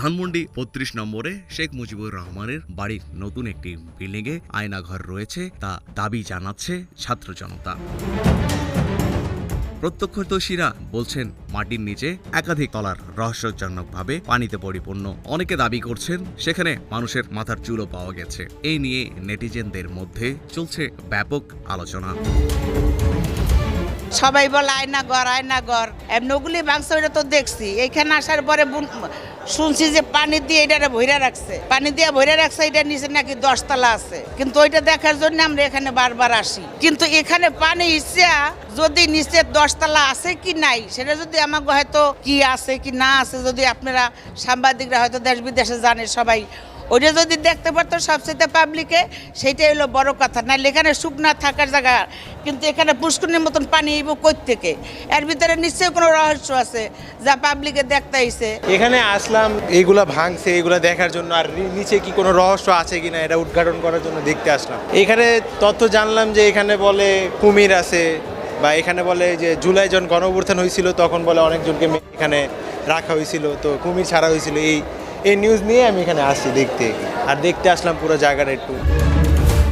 ধানমন্ডি বত্রিশ নম্বরে শেখ মুজিবুর রহমানের বাড়ির নতুন একটি বিল্ডিংয়ে আয়নাঘর রয়েছে, তা দাবি জানাচ্ছে ছাত্র জনতা। প্রত্যক্ষদর্শীরা বলছেন, মাটির নিচে একাধিক তলার রহস্যজনকভাবে পানিতে পরিপূর্ণ। অনেকে দাবি করছেন, সেখানে মানুষের মাথার চুলও পাওয়া গেছে। এই নিয়ে নেটিজেনদের মধ্যে চলছে ব্যাপক আলোচনা। সবাই বলে আয়না ঘর আয়না ঘর। এমনি ওগুলি মাংস ওইটা তো দেখছি। এইখানে আসার পরে শুনছি যে পানি দিয়ে এটা ভইরা রাখছে। পানি দিয়ে ভইরা রাখছে এটা নিচে নাকি দশতলা আছে। কিন্তু ওইটা দেখার জন্য আমরা এখানে বারবার আসি। কিন্তু এখানে পানি ইচ্ছা যদি নিচে দশতলা আছে কি নাই, সেটা যদি আমাকে হয়তো কি আছে কি না আছে, যদি আপনারা সাংবাদিকরা হয়তো দেশ বিদেশে জানে, সবাই ওইটা যদি দেখতে পারতো সবচেয়ে পাবলিকে সেইটাই হলো বড় কথা। নাহলে এখানে শুকনা থাকার জায়গা, কিন্তু এখানে পুষ্করণীর মতন পানি আইব কই থেকে এর ভিতরে নিশ্চয়ই কোনো রহস্য আছে যা পাবলিকে দেখতে আইছে। এখানে আসলাম, এইগুলা ভাঙছে এগুলা দেখার জন্য, আর নিচে কি কোনো রহস্য আছে কিনা, এটা উদ্ঘাটন করার জন্য দেখতে আসলাম। এখানে তথ্য জানলাম যে এখানে বলে কুমির আছে, বা এখানে বলে যে জুলাই জন গণঅভ্যুত্থান হয়েছিল তখন বলে অনেকজনকে এখানে রাখা হয়েছিল তো কুমির ছাড়া হয়েছিল এই এই নিউজ নিয়ে আমি এখানে আসছি দেখতে। আর দেখতে আসলাম পুরো জায়গাটা একটু।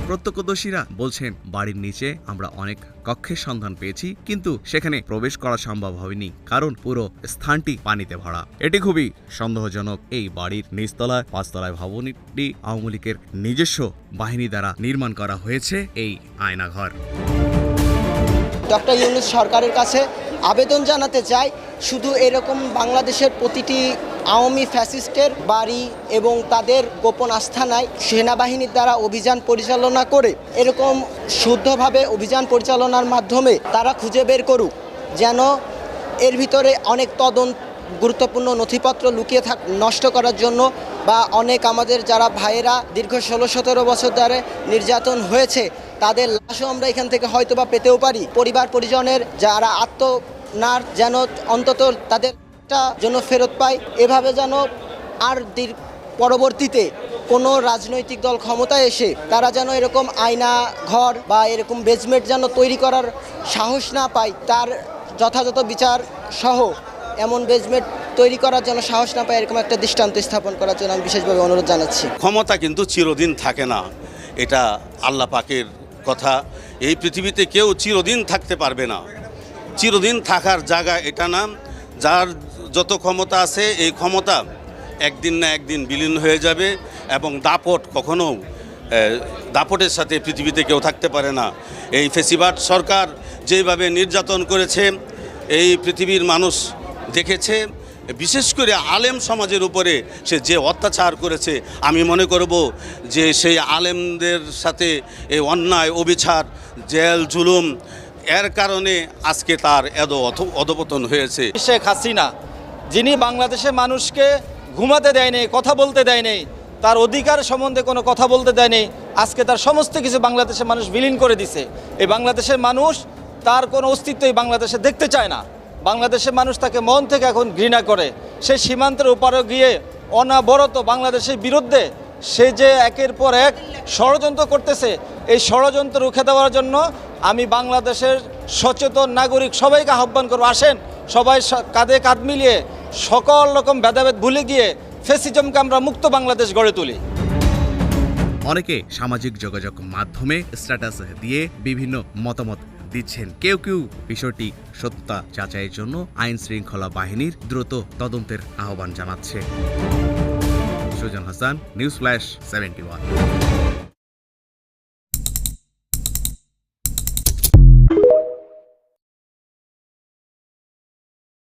প্রত্যক্ষদর্শীরা বলছেন বাড়ির নিচে আমরা অনেক কক্ষের সন্ধান পেয়েছি কিন্তু সেখানে প্রবেশ করা সম্ভব হয়নি কারণ পুরো স্থানটি পানিতে ভরা। এটি খুবই সন্দেহজনক। এই বাড়ির নিচতলায় পাঁচতলায় ভবনটি আওয়ামী লীগের নিজস্ব বাহিনী দ্বারা নির্মাণ করা হয়েছে এই আয়নাঘর। ডক্টর ইউনুস সরকারের কাছে আবেদন জানাতে চাই শুধু এরকম বাংলাদেশের প্রতিটি আওয়ামী ফ্যাসিস্টের বাড়ি এবং তাদের গোপন আস্থানায় সেনাবাহিনীর দ্বারা অভিযান পরিচালনা করে এরকম শুদ্ধভাবে অভিযান পরিচালনার মাধ্যমে তারা খুঁজে বের করুক, যেন এর ভিতরে অনেক তদন্ত, গুরুত্বপূর্ণ নথিপত্র লুকিয়ে থাক, নষ্ট করার জন্য বা অনেক আমাদের যারা ভাইয়েরা দীর্ঘ ষোলো সতেরো বছর ধরে নির্যাতন হয়েছে, তাদের লাশও আমরা এখান থেকে হয়তো বা পেতেও পারি। পরিবার পরিজনের যারা আত্মনার যেন অন্তত তাদের যেন ফেরত পায়। এভাবে যেন আর পরবর্তীতে কোনো রাজনৈতিক দল ক্ষমতায় এসে তারা যেন এরকম আয়না ঘর বা এরকম বেজমেন্ট যেন তৈরি করার সাহস না পায়, তার যথাযথ বিচার সহ এমন বেজমেন্ট তৈরি করার জন্য সাহস না পায়, এরকম একটা দৃষ্টান্ত স্থাপন করার জন্য আমি বিশেষভাবে অনুরোধ জানাচ্ছি। ক্ষমতা কিন্তু চিরদিন থাকে না। এটা আল্লাহ পাকের কথা। এই পৃথিবীতে কেউ চিরদিন থাকতে পারবে না। চিরদিন থাকার জায়গা এটা না। যার যত ক্ষমতা আছে, এই ক্ষমতা একদিন না একদিন বিলীন হয়ে যাবে এবং দাপট কখনো দাপটের সাথে পৃথিবীতে কেউ থাকতে পারে না। এই ফেসিবাট সরকার যেভাবে নির্যাতন করেছে, এই পৃথিবীর মানুষ দেখেছে, বিশেষ করে আলেম সমাজের উপরে সে যে অত্যাচার করেছে, আমি মনে করব যে সেই আলেমদের সাথে এই অন্যায়, অবিচার, জেল, জুলুম, এর কারণে আজকে তার এত অধ- অধপতন হয়েছে। শেখ হাসিনা যিনি বাংলাদেশের মানুষকে ঘুমাতে দেয়নি কথা বলতে দেয়নি তার অধিকার সম্বন্ধে কোনো কথা বলতে দেয়নি আজকে তার সমস্ত কিছু বাংলাদেশের মানুষ বিলীন করে দিছে। এই বাংলাদেশের মানুষ তার কোনো অস্তিত্বই বাংলাদেশে দেখতে চায় না। বাংলাদেশের মানুষ তাকে মন থেকে এখন ঘৃণা করে। সে সীমান্তের ওপারে গিয়ে অনাবরত বাংলাদেশের বিরুদ্ধে সে যে একের পর এক ষড়যন্ত্র করতেছে, এই ষড়যন্ত্র রুখে দেওয়ার জন্য আমি বাংলাদেশের সচেতন নাগরিক সবাইকে আহ্বান করব। আসেন সবাই কাঁধে কাঁধ মিলিয়ে সকল রকম ভেদাভেদ ভুলে গিয়ে ফেসিজমকে আমরা মুক্ত বাংলাদেশ গড়ে তুলি। অনেকে সামাজিক যোগাযোগ মাধ্যমে স্ট্যাটাস দিয়ে বিভিন্ন মতামত দিচ্ছেন। কেউ কেউ বিষয়টি সত্যতা যাচাইয়ের জন্য আইন শৃঙ্খলা বাহিনীর দ্রুত তদন্তের আহ্বান জানাচ্ছে। Sujan Hasan news flash seventy